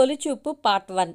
తొలిచూపు part one.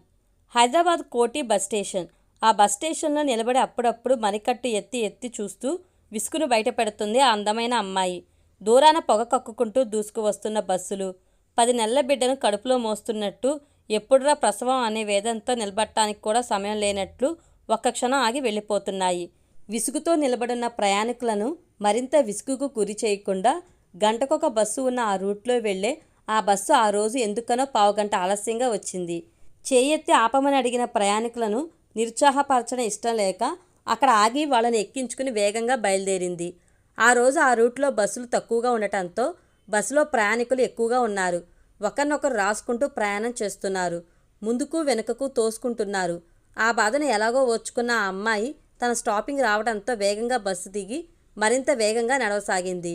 Hyderabad కోటి bus station. ఆ bus స్టేషన్లో నిలబడి అప్పుడప్పుడు మణికట్టు ఎత్తి ఎత్తి చూస్తూ విసుగును బయట పెడుతుంది ఆ అందమైన అమ్మాయి. దూరాన పొగ కక్కుకుంటూ దూసుకు వస్తున్న బస్సులు. పది నెలల బిడ్డను కడుపులో మోస్తున్నట్టు ఎప్పుడురా ప్రసవం అనే వేదంతో నిలబడటానికి కూడా సమయం లేనట్లు ఒక్క క్షణం ఆగి వెళ్ళిపోతున్నాయి. విసుగుతో నిలబడిన ప్రయాణికులను మరింత విసుగుకు గురి చేయకుండా గంటకొక బస్సు ఉన్న ఆ రూట్లో వెళ్ళే ఆ బస్సు ఆ రోజు ఎందుకనో పావుగంట ఆలస్యంగా వచ్చింది. చేయెత్తి ఆపమని అడిగిన ప్రయాణికులను నిరుత్సాహపరచడం ఇష్టం లేక అక్కడ ఆగి వాళ్ళని ఎక్కించుకుని వేగంగా బయలుదేరింది. ఆ రోజు ఆ రూట్లో బస్సులు తక్కువగా ఉండటంతో బస్సులో ప్రయాణికులు ఎక్కువగా ఉన్నారు. ఒకరినొకరు రాసుకుంటూ ప్రయాణం చేస్తున్నారు. ముందుకు వెనుకకు తోసుకుంటున్నారు. ఆ బాధను ఎలాగో ఓర్చుకున్న ఆ అమ్మాయి తన స్టాపింగ్ రావడంతో వేగంగా బస్సు దిగి మరింత వేగంగా నడవసాగింది.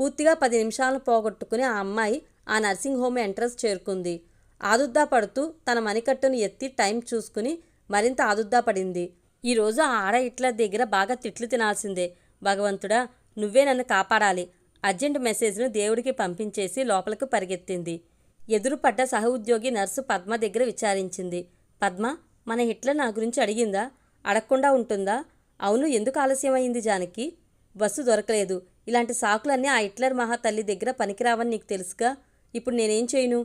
పూర్తిగా పది నిమిషాలు పోగొట్టుకుని ఆ అమ్మాయి ఆ నర్సింగ్ హోమ్ ఎంట్రన్స్ చేరుకుంది. ఆదుద్దా పడుతూ తన మణికట్టును ఎత్తి టైం చూసుకుని మరింత ఆదుద్దా పడింది. ఈరోజు ఆ ఆడ ఇట్ల దగ్గర బాగా తిట్లు తినాల్సిందే. భగవంతుడా నువ్వే నన్ను కాపాడాలి. అర్జెంట్ మెసేజ్ను దేవుడికి పంపించేసి లోపలికి పరిగెత్తింది. ఎదురుపడ్డ సహ ఉద్యోగి నర్సు పద్మ దగ్గర విచారించింది. పద్మ మన హిట్లర్ నా గురించి అడిగిందా? అడగకుండా ఉంటుందా? అవును ఎందుకు ఆలస్యమైంది జానకి? బస్సు దొరకలేదు. ఇలాంటి సాకులన్నీ ఆ హిట్లర్ మహా తల్లి దగ్గర పనికిరావని నీకు తెలుసుగా? ఇప్పుడు నేనేం చేయను?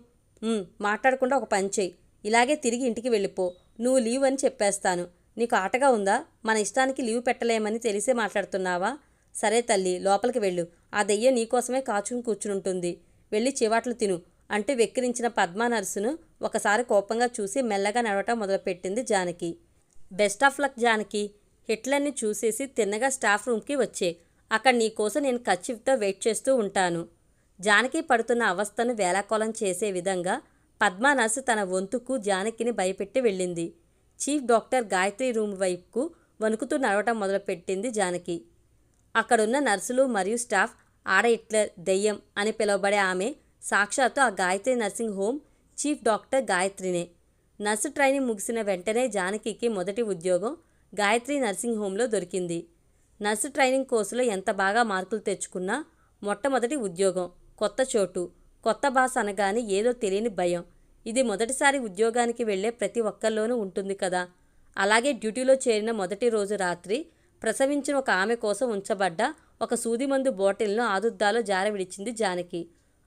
మాట్లాడకుండా ఒక పని చేయి. ఇలాగే తిరిగి ఇంటికి వెళ్ళిపో. నువ్వు లీవ్ అని చెప్పేస్తాను. నీకు ఆటగా ఉందా? మన ఇష్టానికి లీవ్ పెట్టలేమని తెలిసే మాట్లాడుతున్నావా? సరే తల్లి లోపలికి వెళ్ళు. ఆ దెయ్య నీకోసమే కాచుకుని కూర్చునుంటుంది. వెళ్ళి చివాట్లు తిను. అంటూ వెక్కిరించిన పద్మా నర్సును ఒకసారి కోపంగా చూసి మెల్లగా నడవటం మొదలుపెట్టింది Janaki. Best of luck Janaki. హిట్లర్ని చూసేసి తిన్నగా స్టాఫ్ రూమ్కి వచ్చే. అక్కడ నీకోసం నేను కచ్చిఫ్తో వెయిట్ చేస్తూ ఉంటాను. జానకి పడుతున్న అవస్థను వేలాకోలం చేసే విధంగా పద్మా నర్సు తన వంతుకు జానకిని భయపెట్టి వెళ్ళింది. చీఫ్ డాక్టర్ గాయత్రి రూమ్ వైపుకు వణుకుతూ నడవటం మొదలుపెట్టింది జానకి. అక్కడున్న నర్సులు మరియు స్టాఫ్ ఆడ హిట్లర్ దెయ్యం అని పిలువబడే ఆమె సాక్షాత్తు ఆ Gayatri nursing home chief doctor గాయత్రినే. Nurse training ముగిసిన వెంటనే జానకికి మొదటి ఉద్యోగం గాయత్రి నర్సింగ్ హోంలో దొరికింది. నర్సు ట్రైనింగ్ కోర్సులో ఎంత బాగా మార్కులు తెచ్చుకున్నా మొట్టమొదటి ఉద్యోగం. కొత్త చోటు కొత్త భాష అనగానే ఏదో తెలియని భయం. ఇది మొదటిసారి ఉద్యోగానికి వెళ్ళే ప్రతి ఒక్కరిలోనూ ఉంటుంది కదా. అలాగే డ్యూటీలో చేరిన మొదటి రోజు రాత్రి ప్రసవించిన ఒక ఆమె కోసం ఉంచబడ్డ ఒక సూదిమందు బాటిల్ను ఆదుద్దాలో జార విడిచింది జానకి.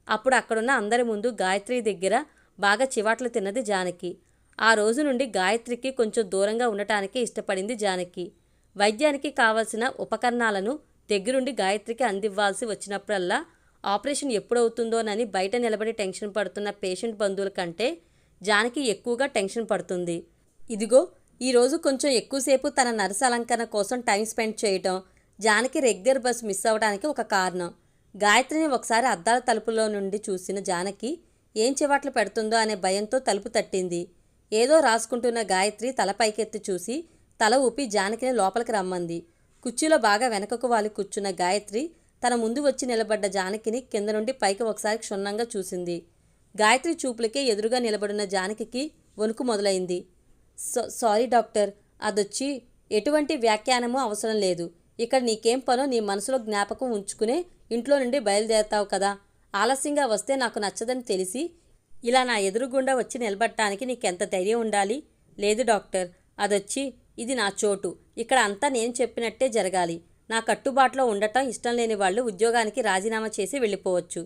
అప్పుడు అక్కడున్న అందరి ముందు గాయత్రి దగ్గర బాగా చివాట్లు తిన్నది జానకి. ఆ రోజు నుండి గాయత్రికి కొంచెం దూరంగా ఉండటానికి ఇష్టపడింది జానకి. వైద్యానికి కావలసిన ఉపకరణాలను దగ్గరుండి గాయత్రికి అందివ్వాల్సి వచ్చినప్పుడల్లా ఆపరేషన్ ఎప్పుడవుతుందోనని బయట నిలబడి టెన్షన్ పడుతున్న పేషెంట్ బంధువుల కంటే జానకి ఎక్కువగా టెన్షన్ పడుతుంది. ఇదిగో ఈరోజు కొంచెం ఎక్కువసేపు తన నర్సు అలంకరణ కోసం టైం స్పెండ్ చేయటం జానకి రెగ్యులర్ బస్ మిస్ అవ్వడానికి ఒక కారణం. గాయత్రిని ఒకసారి అద్దాల తలుపులో నుండి చూసిన జానకి ఏం చివాట్లు పెడుతుందో అనే భయంతో తలుపు తట్టింది. ఏదో రాసుకుంటున్న గాయత్రి తల పైకెత్తి చూసి తల ఊపి జానకిని లోపలికి రమ్మంది. కుర్చీలో బాగా వెనకకు వాలి కూర్చున్న గాయత్రి తన ముందు వచ్చి నిలబడ్డ జానకిని కింద నుండి పైకి ఒకసారి క్షుణ్ణంగా చూసింది. గాయత్రి చూపులకే ఎదురుగా నిలబడిన జానకికి వణుకు మొదలైంది. "సో- సారీ డాక్టర్ అదొచ్చి ఎటువంటి వ్యాఖ్యానము అవసరం లేదు. ఇక్కడ నీకేం పనో నీ మనసులో జ్ఞాపకం ఉంచుకునే ఇంట్లో నుండి బయలుదేరతావు కదా. ఆలస్యంగా వస్తే నాకు నచ్చదని తెలిసి ఇలా నా ఎదురుగుండా వచ్చి నిలబడటానికి నీకెంత ధైర్యం ఉండాలి? లేదు డాక్టర్ అదొచ్చి ఇది నా చోటు. ఇక్కడ అంతా నేను చెప్పినట్టే జరగాలి. నా కట్టుబాటులో ఉండటం ఇష్టం లేని వాళ్ళు ఉద్యోగానికి రాజీనామా చేసి వెళ్ళిపోవచ్చు.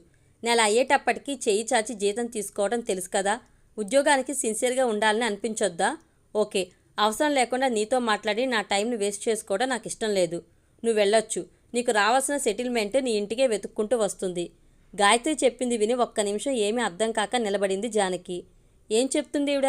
నెల అయ్యేటప్పటికీ చేయి చాచి జీతం తీసుకోవడం తెలుసు కదా. ఉద్యోగానికి సిన్సియర్గా ఉండాలని అనిపించొద్దా? ఓకే. అవసరం లేకుండా నీతో మాట్లాడి నా టైంని వేస్ట్ చేసుకోవడం నాకు ఇష్టం లేదు. నువ్వు వెళ్ళొచ్చు. నీకు రావాల్సిన సెటిల్మెంట్ నీ ఇంటికే వెతుక్కుంటూ వస్తుంది. గాయత్రి చెప్పింది విని ఒక్క నిమిషం ఏమీ అర్థం కాక నిలబడింది జానకి. ఏం చెప్తుంది ఈవిడ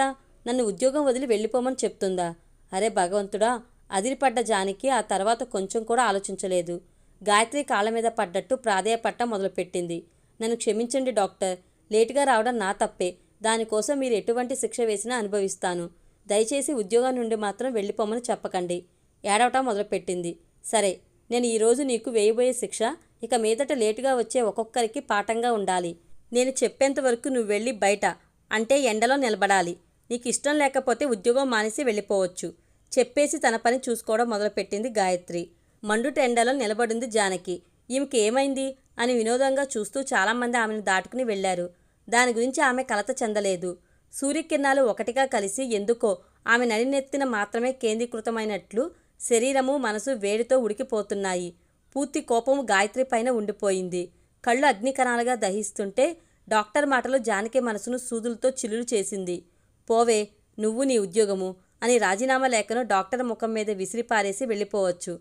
నన్ను ఉద్యోగం వదిలి వెళ్ళిపోమని చెప్తుందా? అరే భగవంతుడా అదిరిపడ్డ జానకి ఆ తర్వాత కొంచెం కూడా ఆలోచించలేదు. గాయత్రి కాళ్ళ మీద పడ్డట్టు ప్రాధేయపట్ట మొదలుపెట్టింది. నన్ను క్షమించండి డాక్టర్. లేటుగా రావడం నా తప్పే. దానికోసం మీరు ఎటువంటి శిక్ష వేసినా అనుభవిస్తాను. దయచేసి ఉద్యోగం నుండి మాత్రం వెళ్ళిపోమని చెప్పకండి. ఏడవటం మొదలుపెట్టింది. సరే నేను ఈరోజు నీకు వేయబోయే శిక్ష ఇక మీదట లేటుగా వచ్చే ఒక్కొక్కరికి పాఠంగా ఉండాలి. నేను చెప్పేంత వరకు నువ్వు వెళ్ళి బయట అంటే ఎండలో నిలబడాలి. నీకు ఇష్టం లేకపోతే ఉద్యోగం మానేసి వెళ్ళిపోవచ్చు. చెప్పేసి తన పని చూసుకోవడం మొదలుపెట్టింది గాయత్రి. మండు టెండలో నిలబడింది జానకి. ఈమెకి ఏమైంది? అని వినోదంగా చూస్తూ చాలామంది ఆమెను దాటుకుని వెళ్ళారు దాని గురించి ఆమె కలత చెందలేదు. సూర్యకిరణాలు ఒకటిగా కలిసి ఎందుకో ఆమె నడినెత్తిన మాత్రమే కేంద్రీకృతమైనట్లు శరీరము మనసు వేడితో ఉడికిపోతున్నాయి. పూర్తి కోపము గాయత్రి పైన ఉండిపోయింది. కళ్ళు అగ్నికణాలుగా దహిస్తుంటే డాక్టర్ మాటలు జానకి మనసును సూదులతో చిల్లులు చేసింది. పోవే నువ్వు నీ ఉద్యోగము. అని రాజీనామా లేఖను డాక్టర్ ముఖం మీద విసిరిపారేసి వెళ్ళిపోవచ్చు.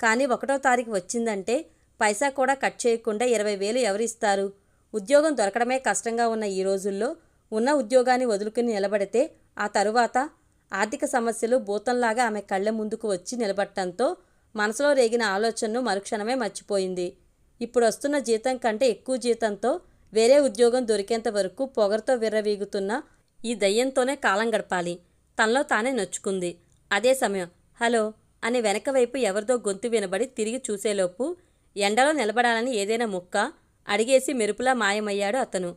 కానీ ఒకటో తారీఖు వచ్చిందంటే పైసా కూడా కట్ చేయకుండా ఇరవై వేలు ఎవరిస్తారు? ఉద్యోగం దొరకడమే కష్టంగా ఉన్న ఈ రోజుల్లో ఉన్న ఉద్యోగాన్ని వదులుకుని నిలబడితే ఆ తరువాత ఆర్థిక సమస్యలు భూతంలాగా ఆమె కళ్ళ ముందుకు వచ్చి నిలబడటంతో మనసులో రేగిన ఆలోచనను మరుక్షణమే మర్చిపోయింది. ఇప్పుడు వస్తున్న జీతం కంటే ఎక్కువ జీతంతో వేరే ఉద్యోగం దొరికేంత వరకు పొగరుతో విర్రవీగుతున్న ఈ దయ్యంతోనే కాలం గడపాలి. తనలో తానే నొచ్చుకుంది. అదే సమయం హలో అని వెనక వైపు ఎవరిదో గొంతు వినబడి తిరిగి చూసేలోపు ఎండలో నిలబడాలని ఏదైనా ముక్క అడిగేసి మెరుపులా మాయమయ్యాడు అతను.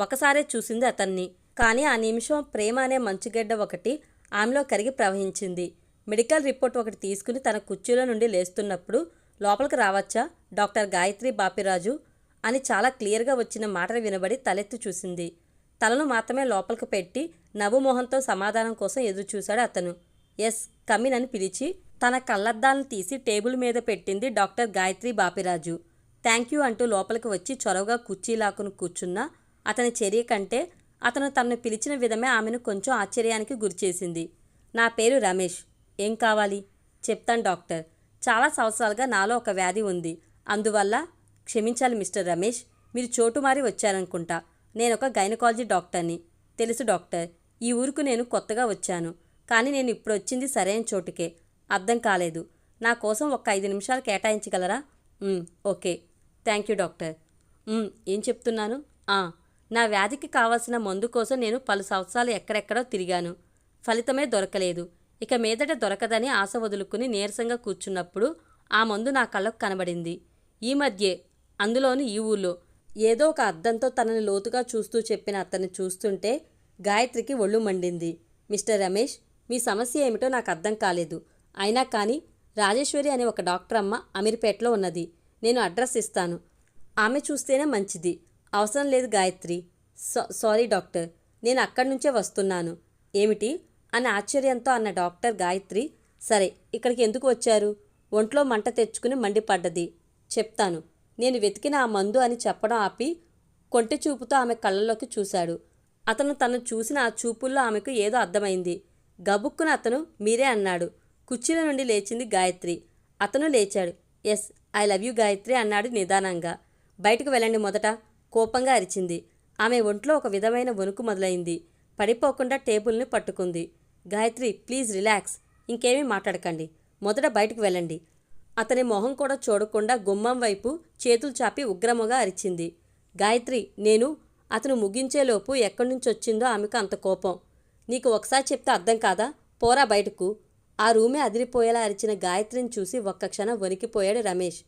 ఒకసారే చూసింది అతన్ని. కానీ ఆ నిమిషం ప్రేమ అనే మంచుగడ్డ ఒకటి ఆమెలో కరిగి ప్రవహించింది. మెడికల్ రిపోర్ట్ ఒకటి తీసుకుని తన కుర్చీలో నుండి లేస్తున్నప్పుడు లోపలికి రావచ్చా? డాక్టర్ గాయత్రి బాపిరాజు? అని చాలా క్లియర్గా వచ్చిన మాటలు వినబడి తలెత్తి చూసింది. తలను మాత్రమే లోపలికి పెట్టి నవ్వుమోహంతో సమాధానం కోసం ఎదురుచూశాడు అతను. ఎస్. కమిన్ అని పిలిచి తన కళ్ళద్దాలను తీసి టేబుల్ మీద పెట్టింది doctor Gayatri Bapiraju. Thank you అంటూ లోపలికి వచ్చి చొరవగా కుర్చీలాకును కూర్చున్న అతని చర్య కంటే అతను తనను పిలిచిన విధమే ఆమెను కొంచెం ఆశ్చర్యానికి గురిచేసింది. నా పేరు రమేష్. ఏం కావాలి? చెప్తాను డాక్టర్. చాలా సంవత్సరాలుగా నాలో ఒక వ్యాధి ఉంది. అందువల్ల క్షమించాలి మిస్టర్ రమేష్. మీరు చోటు మారి వచ్చారనుకుంటా. నేను ఒక గైనకాలజీ డాక్టర్ని. తెలుసు డాక్టర్ ఈ ఊరుకు నేను కొత్తగా వచ్చాను. కానీ నేను ఇప్పుడు వచ్చింది సరైన చోటుకే. అర్థం కాలేదు. నా కోసం ఒక ఐదు నిమిషాలు కేటాయించగలరా? ఓకే. Thank you doctor. ఏం చెప్తున్నాను? "ఆ, నా వ్యాధికి కావాల్సిన మందు కోసం నేను పలు సంవత్సరాలు ఎక్కడెక్కడో తిరిగాను. ఫలితమే దొరకలేదు. ఇక మీదట దొరకదని ఆశ వదులుకుని నీరసంగా కూర్చున్నప్పుడు ఆ మందు నా కళ్ళకు కనబడింది. ఈ మధ్యే అందులోని ఈ ఊళ్ళో. ఏదో ఒక అర్థంతో తనని లోతుగా చూస్తూ చెప్పిన అతన్ని చూస్తుంటే గాయత్రికి ఒళ్ళు మండింది. మిస్టర్ రమేష్ మీ సమస్య ఏమిటో నాకు అర్థం కాలేదు. అయినా కానీ రాజేశ్వరి అనే ఒక డాక్టర్ అమ్మ అమీర్పేటలో ఉన్నది. నేను అడ్రస్ ఇస్తాను. ఆమె చూస్తేనే మంచిది. అవసరం లేదు గాయత్రి. Sorry doctor. నేను అక్కడి నుంచే వస్తున్నాను. ఏమిటి? అని ఆశ్చర్యంతో అన్న డాక్టర్ గాయత్రి సరే ఇక్కడికి ఎందుకు వచ్చారు? ఒంట్లో మంట తెచ్చుకుని మండిపడ్డది. చెప్తాను. నేను వెతికిన ఆ మందు అని చెప్పడం ఆపి కొంటె చూపుతో ఆమె కళ్ళలోకి చూశాడు. అతను తను చూసిన ఆ చూపుల్లో ఆమెకు ఏదో అర్థమైంది. గబుక్కున అతను మీరే అన్నాడు. కుర్చీల నుండి లేచింది గాయత్రి. అతను లేచాడు. Yes I love you Gayatri అన్నాడు నిదానంగా. బయటకు వెళ్ళండి మొదట కోపంగా అరిచింది. ఆమె ఒంట్లో ఒక విధమైన వణుకు మొదలైంది. పడిపోకుండా టేబుల్ని పట్టుకుంది. గాయత్రి ప్లీజ్ రిలాక్స్ ఇంకేమీ మాట్లాడకండి. మొదట బయటకు వెళ్ళండి. అతని మొహం కూడా చూడకుండా గుమ్మం వైపు చేతులు చాపి ఉగ్రముగా అరిచింది. గాయత్రి నేను అతను ముగించేలోపు ఎక్కడి నుంచి వచ్చిందో ఆమెకు అంత కోపం. నీకు ఒకసారి చెప్తే అర్థం కాదా? పోరా బయటకు. ఆ రూమే అదిరిపోయేలా అరిచిన గాయత్రిని చూసి ఒక్క క్షణం వణికిపోయాడు రమేష్.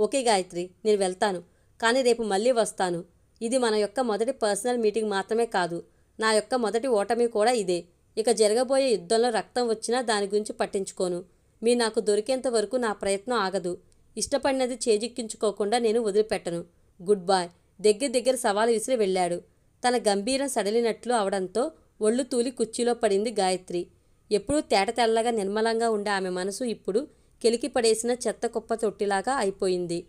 ఓకే గాయత్రి నేను వెళ్తాను. కానీ రేపు మళ్ళీ వస్తాను. ఇది మన యొక్క మొదటి పర్సనల్ మీటింగ్ మాత్రమే కాదు. నా యొక్క మొదటి ఓటమి కూడా ఇదే. ఇక జరగబోయే యుద్ధంలో రక్తం వచ్చినా దాని గురించి పట్టించుకోను. మీ నాకు దొరికేంత వరకు నా ప్రయత్నం ఆగదు. ఇష్టపడినది చేజిక్కించుకోకుండా నేను వదిలిపెట్టను. Good boy. దగ్గర దగ్గర సవాలు విసిరి వెళ్ళాడు. తన గంభీరం సడలినట్లు అవడంతో ఒళ్ళు తూలి కుర్చీలో పడింది గాయత్రి. ఎప్పుడూ తేట తెల్లగా నిర్మలంగా ఉండే ఆమె మనసు ఇప్పుడు కెలికి పడేసిన చెత్త కుప్ప తొట్టిలాగా అయిపోయింది.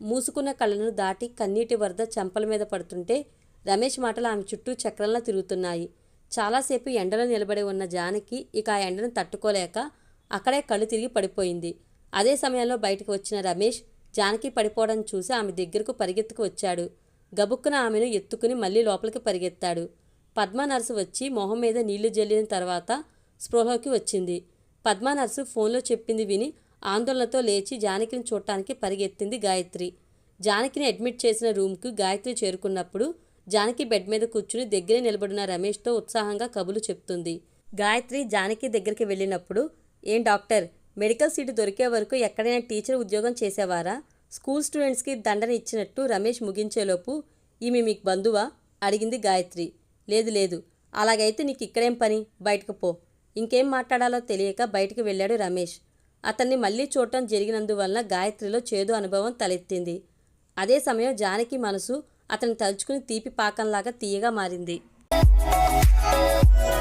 మూసుకున్న కళ్ళను దాటి కన్నీటి వరద చెంపల మీద పడుతుంటే రమేష్ మాటలు ఆమె చుట్టూ చక్రంలా తిరుగుతున్నాయి. చాలాసేపు ఎండలో నిలబడి ఉన్న జానకి ఇక ఆ ఎండను తట్టుకోలేక అక్కడే కళ్ళు తిరిగి పడిపోయింది. అదే సమయంలో బయటకు వచ్చిన రమేష్ జానకి పడిపోవడం చూసి ఆమె దగ్గరకు పరిగెత్తుకు వచ్చాడు. గబుక్కున ఆమెను ఎత్తుకుని మళ్ళీ లోపలికి పరిగెత్తాడు. పద్మ నర్సు వచ్చి మొహం మీద నీళ్ళు జల్లిన తర్వాత స్పృహలోకి వచ్చింది. పద్మ నర్సు ఫోన్లో చెప్పింది విని ఆందోళనతో లేచి జానకిని చూడటానికి పరిగెత్తింది గాయత్రి. జానకిని అడ్మిట్ చేసిన రూమ్కు గాయత్రి చేరుకున్నప్పుడు జానకి బెడ్ మీద కూర్చుని దగ్గరే నిలబడిన రమేష్తో ఉత్సాహంగా కబులు చెప్తుంది. గాయత్రి జానకి దగ్గరికి వెళ్ళినప్పుడు ఏం డాక్టర్? మెడికల్ సీటు దొరికే వరకు ఎక్కడైనా టీచర్ ఉద్యోగం చేసేవారా? స్కూల్ స్టూడెంట్స్కి దండన ఇచ్చినట్టు రమేష్ ముగించేలోపు ఈమె మీకు బంధువా? అడిగింది గాయత్రి. లేదు లేదు. అలాగైతే నీకు ఇక్కడేం పని? బయటకు పో. ఇంకేం మాట్లాడాలో తెలియక బయటికి వెళ్ళాడు రమేష్. అతన్ని మళ్ళీ చూడటం జరిగినందువలన గాయత్రిలో చేదు అనుభవం తలెత్తింది. అదే సమయం జానకి మనసు అతన్ని తలుచుకుని తీపి పాకంలాగా తీయగా మారింది. Thank